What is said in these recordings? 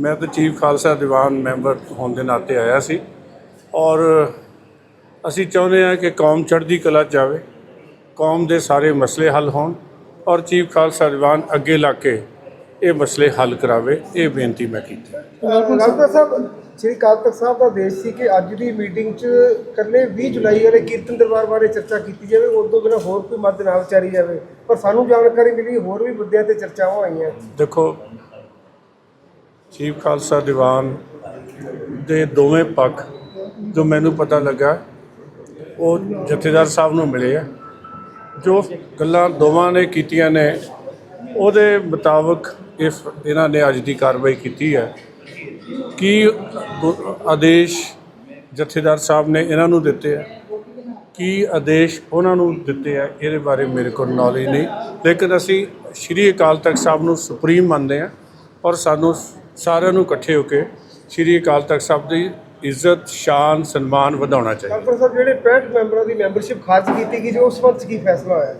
ਮੈਂ ਤਾਂ chief Khalsa Diwan member ਹੋਣ ਦੇ ਨਾਤੇ ਆਇਆ ਸੀ ਔਰ ਅਸੀਂ ਚਾਹੁੰਦੇ ਹਾਂ ਕਿ ਕੌਮ ਚੜ੍ਹਦੀ ਕਲਾ ਜਾਵੇ ਕੌਮ ਦੇ ਸਾਰੇ ਮਸਲੇ ਹੱਲ ਹੋਣ ਔਰ ਚੀਫ ਖਾਲਸਾ ਦੀਵਾਨ ਅੱਗੇ ਲਾ ਕੇ ਇਹ ਮਸਲੇ ਹੱਲ ਕਰਾਵੇ ਇਹ ਬੇਨਤੀ ਮੈਂ ਕੀਤੀ। ਡਾਕਟਰ ਸਾਹਿਬ ਸ੍ਰੀ ਅਕਾਲ ਤਖਤ ਸਾਹਿਬ ਦਾ ਆਦੇਸ਼ ਸੀ ਕਿ ਅੱਜ ਦੀ ਮੀਟਿੰਗ 'ਚ ਇਕੱਲੇ 20 ਜੁਲਾਈ ਵਾਲੇ ਕੀਰਤਨ ਦਰਬਾਰ ਬਾਰੇ ਚਰਚਾ ਕੀਤੀ ਜਾਵੇ ਉਸ ਤੋਂ ਬਿਨਾਂ ਹੋਰ ਕੋਈ ਮੱਦ ਨਾ ਵਿਚਾਰੀ ਜਾਵੇ। ਪਰ ਸਾਨੂੰ ਜਾਣਕਾਰੀ ਮਿਲੀ ਹੋਰ ਵੀ ਮੁੱਦਿਆਂ ਤੇ ਚਰਚਾਵਾਂ ਹੋਈਆਂ। ਦੇਖੋ ਚੀਫ ਖਾਲਸਾ ਦੀਵਾਨ ਦੇ ਦੋਵੇਂ ਪੱਖ ਜੋ ਮੈਨੂੰ ਪਤਾ ਲੱਗਾ, ਉਹ ਜਥੇਦਾਰ ਸਾਹਿਬ ਨੂੰ ਮਿਲੇ ਆ। ਜੋ ਗੱਲਾਂ ਦੋਵਾਂ ਨੇ ਕੀਤੀਆਂ ਨੇ, ਉਹਦੇ ਮੁਤਾਬਕ ਇਸ ਇਹਨਾਂ ਨੇ ਅੱਜ ਦੀ ਕਾਰਵਾਈ ਕੀਤੀ ਹੈ ਕੀ ਆਦੇਸ਼ ਜਥੇਦਾਰ ਸਾਹਿਬ ਨੇ ਇਹਨਾਂ ਨੂੰ ਦਿੱਤੇ ਆ? ਕੀ ਆਦੇਸ਼ ਉਹਨਾਂ ਨੂੰ ਦਿੱਤੇ ਆ? ਇਹਦੇ ਬਾਰੇ ਮੇਰੇ ਕੋਲ ਨੌਲੇਜ ਨਹੀਂ। ਲੇਕਿਨ ਅਸੀਂ ਸ਼੍ਰੀ ਅਕਾਲ ਤਖਤ ਸਾਹਿਬ ਨੂੰ ਸੁਪਰੀਮ ਮੰਨਦੇ ਆ ਔਰ ਸਾਨੂੰ ਸਾਰਿਆਂ ਨੂੰ ਇਕੱਠੇ ਹੋ ਕੇ ਸ਼੍ਰੀ ਅਕਾਲ ਤਖਤ ਸਾਹਿਬ ਦੀ ਇੱਜ਼ਤ ਸ਼ਾਨ ਸਨਮਾਨ ਵਧਾਉਣਾ ਚਾਹੀਦਾ। ਡਾਕਟਰ ਸਾਹਿਬ ਜਿਹੜੇ 65 ਮੈਂਬਰਾਂ ਦੀ ਮੈਂਬਰਸ਼ਿਪ ਖਾਰਜ ਕੀਤੀ ਗਈ ਜੋ ਉਸ ਵਕਤ ਕੀ ਫੈਸਲਾ ਹੋਇਆ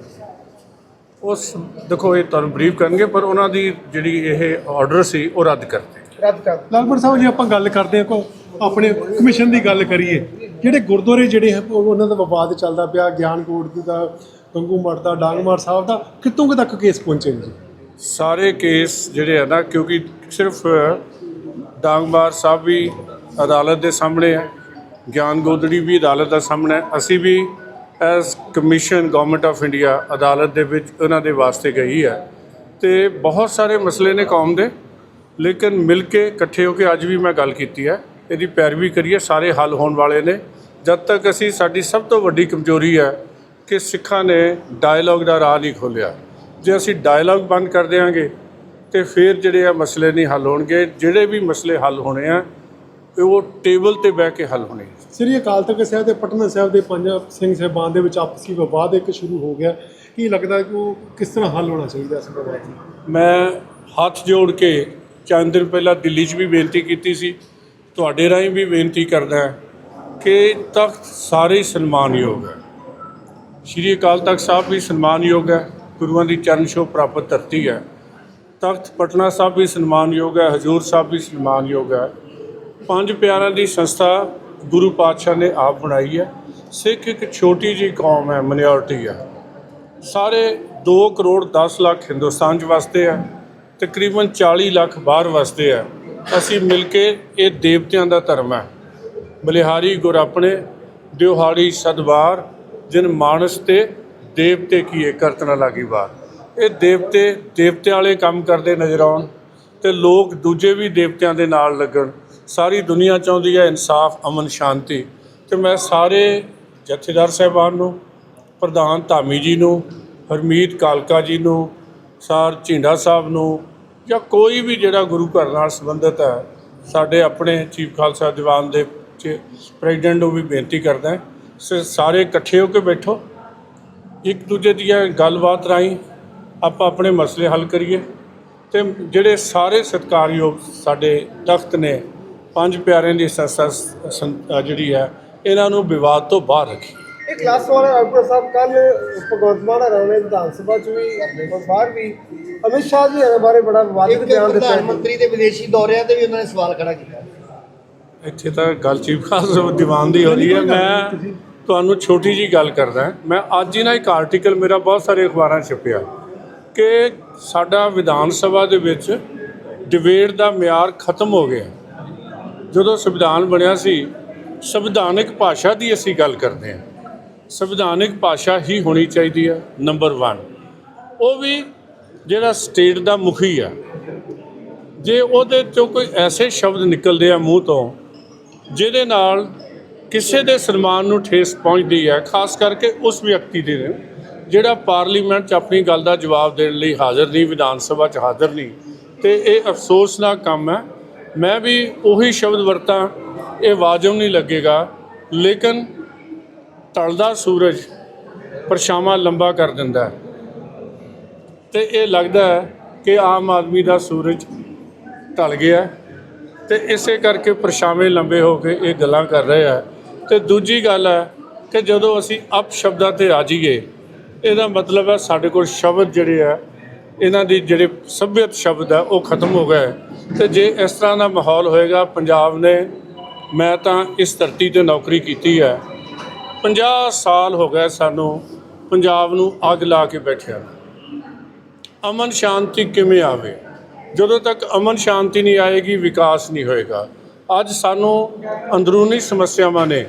ਉਸ ਦੇਖੋ ਇਹ ਤੁਹਾਨੂੰ ਬਰੀਫ ਕਰਨਗੇ ਪਰ ਉਹਨਾਂ ਦੀ ਜਿਹੜੀ ਇਹ ਆਰਡਰ ਸੀ ਉਹ ਰੱਦ ਕਰਤੇ। ਰੱਦ ਕਰ ਲਾਲਪੁਰ ਸਾਹਿਬ ਜੇ ਆਪਾਂ ਗੱਲ ਕਰਦੇ ਹਾਂ ਕੋ ਆਪਣੇ ਕਮਿਸ਼ਨ ਦੀ ਗੱਲ ਕਰੀਏ। ਜਿਹੜੇ ਗੁਰਦੁਆਰੇ ਜਿਹੜੇ ਹੈ ਉਹ- ਉਹਨਾਂ ਦਾ ਵਿਵਾਦ ਚੱਲਦਾ ਪਿਆ ਗਿਆਨਕੋਟ ਦਾ ਗੰਗੂ ਮਠ ਦਾ ਡਾਂਗਮਾਰ ਸਾਹਿਬ ਦਾ ਕਿੱਥੋਂ ਕੁ ਤੱਕ ਕੇਸ ਪਹੁੰਚੇ ਨੇ ਜੀ? ਸਾਰੇ ਕੇਸ ਜਿਹੜੇ ਆ ਨਾ, ਕਿਉਂਕਿ ਸਿਰਫ ਡਾਂਗਬਾਰ ਸਾਹਿਬ ਵੀ ਅਦਾਲਤ ਦੇ ਸਾਹਮਣੇ ਹੈ ਗਿਆਨ ਗੋਦੜੀ ਵੀ ਅਦਾਲਤ ਦਾ ਸਾਹਮਣੇ ਹੈ ਅਸੀਂ ਵੀ ਐਸ ਕਮਿਸ਼ਨ, ਗਵਰਨਮੈਂਟ ਆਫ ਇੰਡੀਆ ਅਦਾਲਤ ਦੇ ਵਿੱਚ ਉਹਨਾਂ ਦੇ ਵਾਸਤੇ ਗਈ ਹੈ ਤੇ ਬਹੁਤ ਸਾਰੇ ਮਸਲੇ ਨੇ ਕੌਮ ਦੇ, ਲੇਕਿਨ ਮਿਲ ਕੇ ਇਕੱਠੇ ਹੋ ਕੇ ਅੱਜ ਵੀ ਮੈਂ ਗੱਲ ਕੀਤੀ ਹੈ ਇਹਦੀ ਪੈਰਵੀ ਕਰੀਏ, ਸਾਰੇ ਹੱਲ ਹੋਣ ਵਾਲੇ ਨੇ। ਜਦ ਤੱਕ ਅਸੀਂ, ਸਾਡੀ ਸਭ ਤੋਂ ਵੱਡੀ ਕਮਜ਼ੋਰੀ ਹੈ ਕਿ ਸਿੱਖਾਂ ਨੇ ਡਾਇਲੌਗ ਦਾ ਰਾਹ ਨਹੀਂ ਖੋਲ੍ਹਿਆ। ਜੇ ਅਸੀਂ ਡਾਇਲੌਗ ਬੰਦ ਕਰ ਦਿਆਂਗੇ ਤੇ ਫਿਰ ਜਿਹੜੇ ਆ ਮਸਲੇ ਨਹੀਂ ਹੱਲ ਹੋਣਗੇ ਜਿਹੜੇ ਵੀ ਮਸਲੇ ਹੱਲ ਹੋਣੇ ਆ ਉਹ ਟੇਬਲ ਤੇ ਬਹਿ ਕੇ ਹੱਲ ਹੋਣੇ। ਸ੍ਰੀ ਅਕਾਲ ਤਖਤ ਸਾਹਿਬ ਤੇ ਪਟਨਾ ਸਾਹਿਬ ਦੇ ਪੰਜ ਸਿੰਘ ਸਾਹਿਬਾਨ ਦੇ ਵਿੱਚ ਆਪਸੀ ਵਿਵਾਦ ਇੱਕ ਸ਼ੁਰੂ ਹੋ ਗਿਆ। ਕੀ ਲੱਗਦਾ ਕਿ ਉਹ ਕਿਸ ਤਰ੍ਹਾਂ ਹੱਲ ਹੋਣਾ ਚਾਹੀਦਾ ਇਸ ਵਿਵਾਦ ਮੈਂ ਹੱਥ ਜੋੜ ਕੇ ਚੰਦ ਦਿਨ ਪਹਿਲਾਂ ਦਿੱਲੀ 'ਚ ਵੀ ਬੇਨਤੀ ਕੀਤੀ ਸੀ। ਤੁਹਾਡੇ ਰਾਹੀਂ ਵੀ ਬੇਨਤੀ ਕਰਦਾ ਕਿ ਤਖਤ ਸਾਰੇ ਸਨਮਾਨਯੋਗ ਹੈ। ਸ਼੍ਰੀ ਅਕਾਲ ਤਖਤ ਸਾਹਿਬ ਵੀ ਸਨਮਾਨਯੋਗ ਹੈ। ਗੁਰੂਆਂ ਦੀ ਚਰਨ ਛੋਹ ਪ੍ਰਾਪਤ ਧਰਤੀ ਹੈ। ਤਖਤ ਪਟਨਾ ਸਾਹਿਬ ਵੀ ਸਨਮਾਨਯੋਗ ਹੈ, ਹਜੂਰ ਸਾਹਿਬ ਵੀ ਸਨਮਾਨਯੋਗ ਹੈ। ਪੰਜ ਪਿਆਰਾਂ ਦੀ ਸੰਸਥਾ ਗੁਰੂ ਪਾਤਸ਼ਾਹ ਨੇ ਆਪ ਬਣਾਈ ਹੈ। ਸਿੱਖ ਇੱਕ ਛੋਟੀ ਜਿਹੀ ਕੌਮ ਹੈ ਮਿਨੋਰਟੀ ਹੈ। ਸਾਰੇ 2 ਕਰੋੜ 10 ਲੱਖ ਹਿੰਦੁਸਤਾਨ 'ਚ ਵਸਦੇ ਆ ਤਕਰੀਬਨ 40 ਲੱਖ ਬਾਹਰ ਵਸਦੇ ਆ ਅਸੀਂ ਮਿਲ ਕੇ ਇਹ ਦੇਵਤਿਆਂ ਦਾ ਧਰਮ ਹੈ। ਬਲਿਹਾਰੀ ਗੁਰ ਆਪਣੇ ਦਿਵਹਾੜੀ ਸਦਵਾਰ ਜਿਨ ਮਾਨਸ ਤੇ ਦੇਵਤੇ ਕੀ ਕਰਤ ਨਾ ਲਾਗੀ ਬਾਤ। ਇਹ ਦੇਵਤੇ ਦੇਵਤੇ ਵਾਲੇ ਕੰਮ ਕਰਦੇ ਨਜ਼ਰ ਆਉਣ ਤੇ ਲੋਕ ਦੂਜੇ ਵੀ ਦੇਵਤਿਆਂ ਦੇ ਨਾਲ ਲੱਗਣ। ਸਾਰੀ ਦੁਨੀਆ ਚਾਹੁੰਦੀ ਹੈ ਇਨਸਾਫ, ਅਮਨ, ਸ਼ਾਂਤੀ। ਤੇ ਮੈਂ ਸਾਰੇ ਜਥੇਦਾਰ ਸਾਹਿਬਾਨ ਨੂੰ, ਪ੍ਰਧਾਨ ਧਾਮੀ ਜੀ ਨੂੰ, ਹਰਮੀਤ ਕਾਲਕਾ ਜੀ ਨੂੰ, ਸਾਰ ਝਿੰਡਾ ਸਾਹਿਬ ਨੂੰ ਜਾਂ ਕੋਈ ਵੀ ਜਿਹੜਾ ਗੁਰੂ ਘਰ ਨਾਲ ਸੰਬੰਧਿਤ ਹੈ, ਸਾਡੇ ਆਪਣੇ ਚੀਫ ਖਾਲਸਾ ਦੀਵਾਨ ਦੇ ਪ੍ਰੈਜ਼ੀਡੈਂਟ ਨੂੰ ਵੀ ਬੇਨਤੀ ਕਰਦਾ ਸਾਰੇ ਇਕੱਠੇ ਹੋ ਕੇ ਬੈਠੋ। ਇੱਕ ਦੂਜੇ ਦੀਆਂ ਗੱਲਬਾਤ ਰਾਹੀਂ ਆਪਾਂ ਆਪਣੇ ਮਸਲੇ ਹੱਲ ਕਰੀਏ ਤੇ ਜਿਹੜੇ ਸਾਰੇ ਸਤਿਕਾਰਯੋਗ ਸਾਡੇ ਤਖਤ ਨੇ ਪੰਜ ਪਿਆਰਿਆਂ ਦੀ ਸੰਸਥਾ ਜਿਹੜੀ ਹੈ ਇਹਨਾਂ ਨੂੰ ਵਿਵਾਦ ਤੋਂ ਬਾਹਰ ਰੱਖੀ ਇਹ ਕਲਾਸ ਵਾਲਾ ਡਾਕਟਰ ਸਾਹਿਬ ਕੱਲ ਭਗਵੰਤ ਮਾਨ ਵਿਧਾਨ ਸਭਾ 'ਚ ਵੀ ਬਾਹਰ ਵੀ ਅਮਿਤ ਸ਼ਾਹ ਜੀ ਇਹਦੇ ਬਾਰੇ ਬੜਾ ਵਿਵਾਦਿਤ ਬਿਆਨ ਦਿੱਤਾ। ਪ੍ਰਧਾਨ ਮੰਤਰੀ ਦੇ ਵਿਦੇਸ਼ੀ ਦੌਰਿਆਂ ਤੇ ਵੀ ਉਹਨਾਂ ਨੇ ਸਵਾਲ ਖੜਾ ਕੀਤਾ। ਇੱਥੇ ਤਾਂ ਗੱਲ ਚੀਫ ਖਾਲਸਾ ਦੀਵਾਨ ਦੀ ਹੋ ਰਹੀ ਹੈ। ਮੈਂ ਤੁਹਾਨੂੰ ਛੋਟੀ ਜੀ ਗੱਲ ਕਰਦਾ ਮੈਂ ਅੱਜ ਹੀ ਨਾ ਇੱਕ ਆਰਟੀਕਲ ਮੇਰਾ ਬਹੁਤ ਸਾਰੇ ਅਖਬਾਰਾਂ ਛਪਿਆ ਕਿ ਸਾਡਾ ਵਿਧਾਨ ਸਭਾ ਦੇ ਵਿੱਚ ਡਿਬੇਟ ਦਾ ਮਿਆਰ ਖਤਮ ਹੋ ਗਿਆ। ਜਦੋਂ ਸੰਵਿਧਾਨ ਬਣਿਆ ਸੀ, ਸੰਵਿਧਾਨਿਕ ਭਾਸ਼ਾ ਦੀ ਅਸੀਂ ਗੱਲ ਕਰਦੇ ਹਾਂ। ਸੰਵਿਧਾਨਿਕ ਭਾਸ਼ਾ ਹੀ ਹੋਣੀ ਚਾਹੀਦੀ ਹੈ ਨੰਬਰ 1 ਉਹ ਵੀ ਜਿਹੜਾ ਸਟੇਟ ਦਾ ਮੁਖੀ ਆ। ਜੇ ਉਹਦੇ ਚੋਂ ਕੋਈ ਐਸੇ ਸ਼ਬਦ ਨਿਕਲਦੇ ਆ ਮੂੰਹ ਤੋਂ, ਜਿਹਦੇ ਨਾਲ ਕਿਸੇ ਦੇ ਸਨਮਾਨ ਨੂੰ ਠੇਸ ਪਹੁੰਚਦੀ ਹੈ, ਖਾਸ ਕਰਕੇ ਉਸ ਵਿਅਕਤੀ ਦੇ ਨੇ ਜਿਹੜਾ ਪਾਰਲੀਮੈਂਟ 'ਚ ਆਪਣੀ ਗੱਲ ਦਾ ਜਵਾਬ ਦੇਣ ਲਈ ਹਾਜ਼ਰ ਨਹੀਂ, ਵਿਧਾਨ ਸਭਾ 'ਚ ਹਾਜ਼ਰ ਨਹੀਂ। ਤੇ ਇਹ ਅਫਸੋਸਨਾਕ ਕੰਮ ਹੈ। ਮੈਂ ਵੀ ਉਹੀ ਸ਼ਬਦ ਵਰਤਾਂ, ਇਹ ਵਾਜਬ ਨਹੀਂ ਲੱਗੇਗਾ। ਲੇਕਿਨ ਢਲਦਾ ਸੂਰਜ ਪਰਛਾਵਾਂ ਲੰਬਾ ਕਰ ਦਿੰਦਾ ਹੈ। ਤੇ ਇਹ ਲੱਗਦਾ ਹੈ ਕਿ ਆਮ ਆਦਮੀ ਦਾ ਸੂਰਜ ਢਲ ਗਿਆ ਤੇ ਇਸੇ ਕਰਕੇ ਪਰਛਾਵੇਂ ਲੰਬੇ ਹੋ ਕੇ ਇਹ ਗੱਲਾਂ ਕਰ ਰਹੇ ਆ ਤੇ ਦੂਜੀ ਗੱਲ ਹੈ ਕਿ ਜਦੋਂ ਅਸੀਂ ਅਪ ਸ਼ਬਦਾਂ ਤੇ ਆ ਜਾਈਏ ਇਹਦਾ ਮਤਲਬ ਹੈ ਸਾਡੇ ਕੋਲ ਸ਼ਬਦ ਜਿਹੜੇ ਆ, ਇਹਨਾਂ ਦੀ ਜਿਹੜੇ ਸੱਭਿਅਤ ਸ਼ਬਦ ਹੈ, ਉਹ ਖਤਮ ਹੋ ਗਏ। ਤੇ ਜੇ ਇਸ ਤਰ੍ਹਾਂ ਦਾ ਮਾਹੌਲ ਹੋਏਗਾ, ਪੰਜਾਬ ਨੇ ਮੈਂ ਤਾਂ ਇਸ ਧਰਤੀ ਤੇ ਨੌਕਰੀ ਕੀਤੀ ਹੈ। 50 ਸਾਲ ਹੋ ਗਏ ਸਾਨੂੰ ਪੰਜਾਬ ਨੂੰ ਅੱਗ ਲਾ ਕੇ ਬੈਠਿਆ। ਅਮਨ ਸ਼ਾਂਤੀ ਕਿਵੇਂ ਆਵੇ? ਜਦੋਂ ਤੱਕ ਅਮਨ ਸ਼ਾਂਤੀ ਨਹੀਂ ਆਏਗੀ, ਵਿਕਾਸ ਨਹੀਂ ਹੋਏਗਾ। ਅੱਜ ਸਾਨੂੰ ਅੰਦਰੂਨੀ ਸਮੱਸਿਆਵਾਂ ਨੇ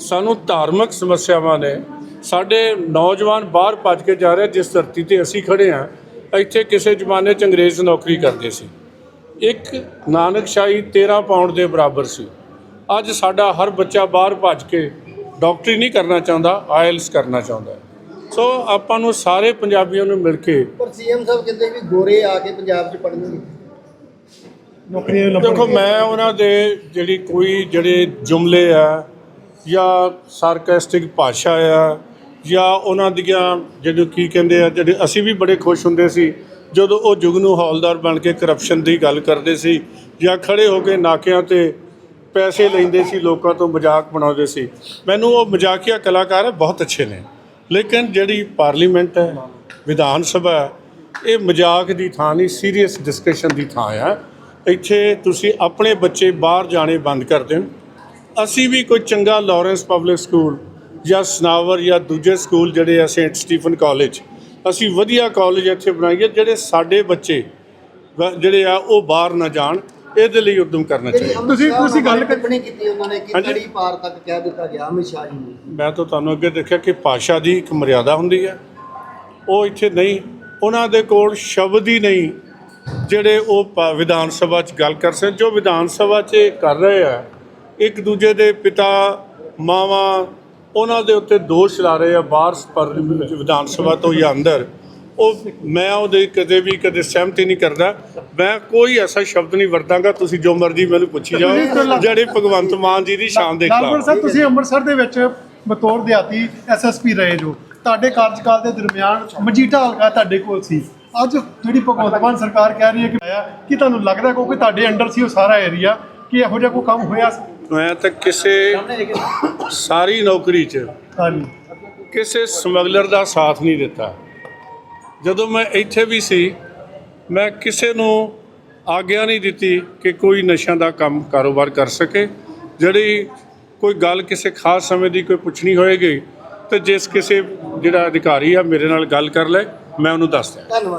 ਸਾਨੂੰ ਧਾਰਮਿਕ ਸਮੱਸਿਆਵਾਂ ਨੇ। ਸਾਡੇ ਨੌਜਵਾਨ ਬਾਹਰ ਭੱਜ ਕੇ ਜਾ ਰਹੇ ਜਿਸ ਧਰਤੀ ਤੇ ਅਸੀਂ ਖੜੇ ਹਾਂ ਇੱਥੇ ਕਿਸੇ ਜ਼ਮਾਨੇ 'ਚ ਅੰਗਰੇਜ਼ ਨੌਕਰੀ ਕਰਦੇ ਸੀ। ਇੱਕ ਨਾਨਕਸ਼ਾਹੀ 13 ਪਾਉਂਡ ਦੇ ਬਰਾਬਰ ਸੀ। ਅੱਜ ਸਾਡਾ ਹਰ ਬੱਚਾ ਬਾਹਰ ਭੱਜ ਕੇ ਡਾਕਟਰੀ ਨਹੀਂ ਕਰਨਾ ਚਾਹੁੰਦਾ ਆਇਲਸ ਕਰਨਾ ਚਾਹੁੰਦਾ। ਸੋ ਆਪਾਂ ਨੂੰ ਸਾਰੇ ਪੰਜਾਬੀਆਂ ਨੂੰ ਮਿਲ ਕੇ ਪਰ ਸੀਐਮ ਸਾਹਿਬ ਕਹਿੰਦੇ ਵੀ ਗੋਰੇ ਆ ਕੇ ਪੰਜਾਬ 'ਚ ਪੜਨਗੇ ਨੌਕਰੀਆਂ ਦੇਖੋ ਲੱਭਣਗੇ। ਮੈਂ ਉਹਨਾਂ ਦੇ ਜਿਹੜੀ ਕੋਈ ਜਿਹੜੇ ਜੁਮਲੇ ਆ ਜਾਂ ਸਾਰਕੈਸਟਿਕ ਭਾਸ਼ਾ ਆ, ਜਾਂ ਉਹਨਾਂ ਦੀਆਂ ਜਿਹੜੇ ਕੀ ਕਹਿੰਦੇ ਆ, ਜਿਹੜੇ ਅਸੀਂ ਵੀ ਬੜੇ ਖੁਸ਼ ਹੁੰਦੇ ਸੀ, ਜਦੋਂ ਉਹ ਜੁਗਨੂ ਹੌਲਦਾਰ ਬਣ ਕੇ ਕਰਪਸ਼ਨ ਦੀ ਗੱਲ ਕਰਦੇ ਸੀ, ਜਾਂ ਖੜੇ ਹੋ ਕੇ ਨਾਕਿਆਂ ਤੇ ਪੈਸੇ ਲੈਂਦੇ ਸੀ, ਲੋਕਾਂ ਤੋਂ ਮਜ਼ਾਕ ਬਣਾਉਂਦੇ ਸੀ। ਮੈਨੂੰ ਉਹ ਮਜ਼ਾਕੀਆ ਕਲਾਕਾਰ ਬਹੁਤ ਅੱਛੇ ਨੇ। ਲੇਕਿਨ ਜਿਹੜੀ ਪਾਰਲੀਮੈਂਟ ਹੈ, ਵਿਧਾਨ ਸਭਾ ਇਹ ਮਜ਼ਾਕ ਦੀ ਥਾਂ ਨਹੀਂ ਸੀਰੀਅਸ ਡਿਸਕਸ਼ਨ ਦੀ ਥਾਂ ਆ। ਇੱਥੇ ਤੁਸੀਂ ਆਪਣੇ ਬੱਚੇ ਬਾਹਰ ਜਾਣੇ ਬੰਦ ਕਰ ਦੇਣ। ਅਸੀਂ ਵੀ ਕੋਈ ਚੰਗਾ ਲਾਰੈਂਸ ਪਬਲਿਕ ਸਕੂਲ ਜਾਂ ਸਨਾਵਰ ਜਾਂ ਦੂਜੇ ਸਕੂਲ ਜਿਹੜੇ ਆ ਸੇਂਟ ਸਟੀਫਨ ਕਾਲਜ ਅਸੀਂ ਵਧੀਆ ਕਾਲਜ ਇੱਥੇ ਬਣਾਈਏ ਜਿਹੜੇ ਸਾਡੇ ਬੱਚੇ ਜਿਹੜੇ ਆ ਉਹ ਬਾਹਰ ਨਾ ਜਾਣ ਇਹਦੇ ਲਈ ਉਦਮ ਕਰਨਾ ਚਾਹੀਦਾ। ਤੁਸੀਂ- ਤੁਸੀਂ ਗੱਲ ਨਾਲ ਕਰ- ਟਿੱਪਣੀ ਕੀਤੀ ਉਹਨਾਂ ਨੇ ਕਿ। ਕੜੀ ਪਾਰ ਤੱਕ ਕਹਿ ਦਿੱਤਾ ਗਿਆ ਸ਼ਾਹ ਜੀ ਮੈਂ ਤਾਂ ਤੁਹਾਨੂੰ ਅੱਗੇ ਦੇਖਿਆ ਕਿ ਭਾਸ਼ਾ ਦੀ ਇੱਕ ਮਰਿਆਦਾ ਹੁੰਦੀ ਹੈ। ਉਹ ਇੱਥੇ ਨਹੀਂ ਉਹਨਾਂ ਦੇ ਕੋਲ ਸ਼ਬਦ ਹੀ ਨਹੀਂ ਜਿਹੜੇ ਉਹ ਵਿਧਾਨ ਸਭਾ 'ਚ ਗੱਲ ਕਰ ਸਕਣ ਜੋ ਵਿਧਾਨ ਸਭਾ 'ਚ ਇਹ ਕਰ ਰਹੇ ਆ ਇੱਕ ਦੂਜੇ ਦੇ ਪਿਤਾ ਮਾਵਾਂ ਉਹਨਾਂ ਦੇ ਉੱਤੇ ਦੋਸ਼ ਲਾ ਰਹੇ ਆ ਬਾਹਰ ਪਰ ਵਿਧਾਨ ਸਭਾ ਤੋਂ ਜਾਂ ਅੰਦਰ। ਉਹ ਮੈਂ ਉਹਦੇ ਕਦੇ ਵੀ ਕਦੇ ਸਹਿਮਤੀ ਨਹੀਂ ਕਰਦਾ। ਮੈਂ ਕੋਈ ਐਸਾ ਸ਼ਬਦ ਨਹੀਂ ਵਰਤਾਂਗਾ ਤੁਸੀਂ ਜੋ ਮਰਜ਼ੀ ਮੈਨੂੰ ਪੁੱਛੀ ਜਾਓ ਜਿਹੜੇ ਭਗਵੰਤ ਮਾਨ ਜੀ ਦੀ ਸ਼ਾਨ ਦੇ ਲਾਲਪੁਰ ਖਿਲਾਫ ਸਾਹਿਬ ਤੁਸੀਂ ਅੰਮ੍ਰਿਤਸਰ ਦੇ ਵਿੱਚ ਬਤੌਰ ਦਿਹਾਤੀ ਐਸਐਸਪੀ ਰਹੇ ਜੋ। ਤੁਹਾਡੇ ਕਾਰਜਕਾਲ ਦੇ ਦਰਮਿਆਨ ਮਜੀਠਾ ਹਲਕਾ ਤੁਹਾਡੇ ਕੋਲ ਸੀ। ਅੱਜ ਜਿਹੜੀ ਭਗਵੰਤ ਮਾਨ ਸਰਕਾਰ ਕਹਿ ਰਹੀ ਹੈ ਕਿ ਆਇਆ ਕਿ ਤੁਹਾਨੂੰ ਲੱਗਦਾ ਕਿਉਂਕਿ ਤੁਹਾਡੇ ਅੰਡਰ ਸੀ ਉਹ ਸਾਰਾ ਏਰੀਆ ਕਿ ਇਹੋ ਜਿਹਾ ਕੋਈ ਕੰਮ ਹੋਇਆ ਸੀ? ਮੈਂ ਤਾਂ ਕਿਸੇ ਸਾਰੀ ਨੌਕਰੀ 'ਚ ਹਾਂਜੀ। ਕਿਸੇ ਸਮਗਲਰ ਦਾ ਸਾਥ ਨਹੀਂ ਦਿੱਤਾ। ਜਦੋਂ ਮੈਂ ਇੱਥੇ ਵੀ ਸੀ ਮੈਂ ਕਿਸੇ ਨੂੰ ਆਗਿਆ ਨਹੀਂ ਦਿੱਤੀ ਕਿ ਕੋਈ ਨਸ਼ਿਆਂ ਦਾ ਕੰਮ ਕਾਰੋਬਾਰ ਕਰ ਸਕੇ। ਜਿਹੜੀ ਕੋਈ ਗੱਲ ਕਿਸੇ ਖਾਸ ਸਮੇਂ ਦੀ ਕੋਈ ਪੁੱਛਣੀ ਹੋਏਗੀ ਤੇ ਜਿਸ ਕਿਸੇ ਜਿਹੜਾ ਅਧਿਕਾਰੀ ਆ ਮੇਰੇ ਨਾਲ ਗੱਲ ਕਰ ਲੈ ਮੈਂ ਉਹਨੂੰ ਦੱਸ ਦਿਆਂ। ਧੰਨਵਾਦ।